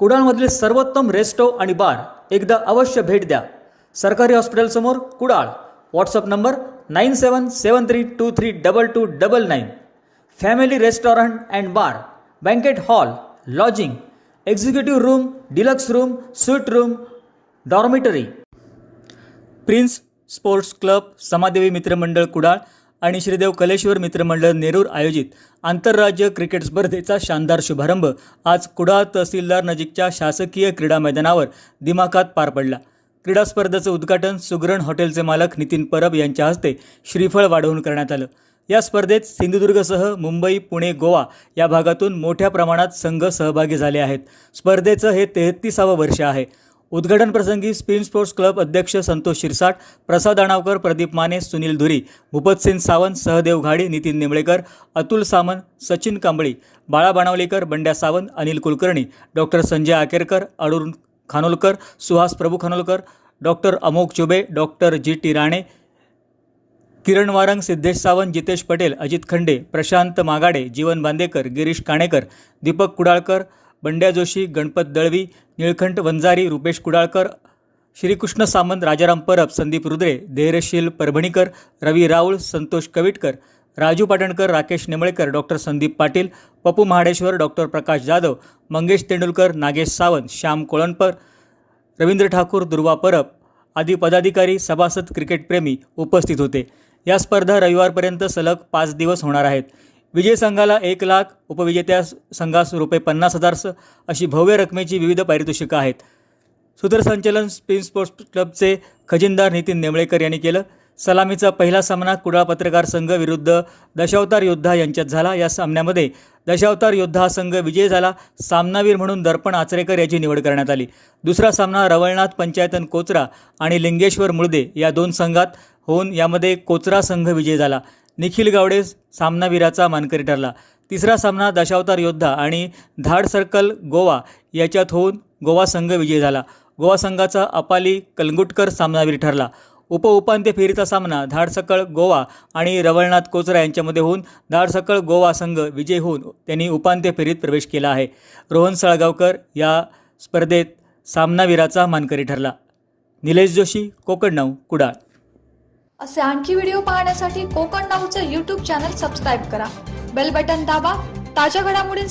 कुडाळमधील सर्वोत्तम रेस्टो आणि बार एकदा अवश्य भेट द्या. सरकारी हॉस्पिटलसमोर Kudal. WhatsApp number nine seven seven three two three double two double nine. Family restaurant and bar banquet hall lodging executive room deluxe room suite room dormitory prince sports club Samadevi मित्रमंडळ कुडाळ आणि श्रीदेव कलेश्वर मित्रमंडळ नेरूर आयोजित आंतरराज्य cricket स्पर्धेचा शानदार शुभारंभ आज कुडाळ तहसीलदार नजीकच्या शासकीय क्रीडा मैदानावर दिमाखात पार पडला. क्रीडा स्पर्धेचं उद्घाटन सुगरण हॉटेलचे मालक नितीन परब यांच्या हस्ते श्रीफळ वाढवून करण्यात आलं. या स्पर्धेत सिंधुदुर्गसह मुंबई पुणे गोवा या भागातून मोठ्या प्रमाणात संघ सहभागी झाले आहेत. स्पर्धेचं हे तेहतीसावं वर्ष आहे. उद्घाटन प्रसंगी स्पिन स्पोर्ट्स क्लब अध्यक्ष संतोष शिरसाट प्रसाद अणावकर प्रदीप माने सुनील धुरी भूपतसिंग सावंत सहदेव घाडी Nitin निंबळेकर Atul Samant Sachin Kambli Bala Banavalekar Bandya Sawant Anil Kulkarni doctor Sanjay Akerkar Arun Khanolkar Suhas Prabhu Khanolkar doctor Amok Chube doctor G T Rane Kiran Warang Siddhesh Sawant Jitesh Patel Ajit Khande Prashant Magade Jeevan Bandekar Girish Kanekar Deepak Kudalkar Bandya Joshi Ganpat Dalvi Nilkanth Vanjari Rupesh Kudalkar Shrikrishna Samant Rajaram Parab Sandeep Rudre Dhairyashil Parbhanikar Ravi Raul Santosh Kavitkar Raju Patankar Rakesh Nemlekar doctor Sandeep Patil Pappu Mahadeshwar doctor Prakash Jadhav Mangesh Tendulkar Nagesh Sawant Shyam Kolanpar Ravindra Thakur Durva Parab आदी पदाधिकारी सभासद क्रिकेटप्रेमी उपस्थित होते. या स्पर्धा रविवारपर्यंत सलग पाच दिवस होणार आहेत. विजय संघाला एक लाख उपविजेत्या संघास रुपये पन्नास हजार अशी भव्य रकमेची विविध पारितोषिकं आहेत. सूत्रसंचलन स्पिन स्पोर्ट्स क्लबचे खजिनदार नितीन नेमळेकर यांनी केलं. सलामीचा पहिला सामना कुडाळ पत्रकार संघ विरुद्ध दशावतार योद्धा यांच्यात झाला. या सामन्यामध्ये दशावतार योद्धा हा संघ विजयी झाला. सामनावीर म्हणून दर्पण आचरेकर याची निवड करण्यात आली. दुसरा सामना रवळनाथ पंचायतन कोचरा आणि लिंगेश्वर मुळदे या दोन संघात होऊन यामध्ये कोचरा संघ विजयी झाला. निखिल गावडे सामनावीराचा मानकरी ठरला. तिसरा सामना दशावतार योद्धा आणि धाड सर्कल गोवा याच्यात होऊन गोवा संघ विजयी झाला. गोवा संघाचा अपाली कलंगुटकर सामनावीर ठरला. उपउपांत्य फेरीचा सामना धाडसकळ गोवा आणि रवळनाथ कोचरा यांच्यामध्ये होऊन धाडसकळ गोवा संघ विजय होऊन त्यांनी उपांत्य फेरीत प्रवेश केला आहे. रोहन सळगावकर या स्पर्धेत सामनावीराचा मानकरी ठरला. निलेश जोशी कोकण नऊ कुडाळ. असे आणखी व्हिडिओ पाहण्यासाठी कोकण नाऊचं यूट्यूब चॅनल सबस्क्राईब करा. बेल बटन दाबा. ताज्या घडामोडी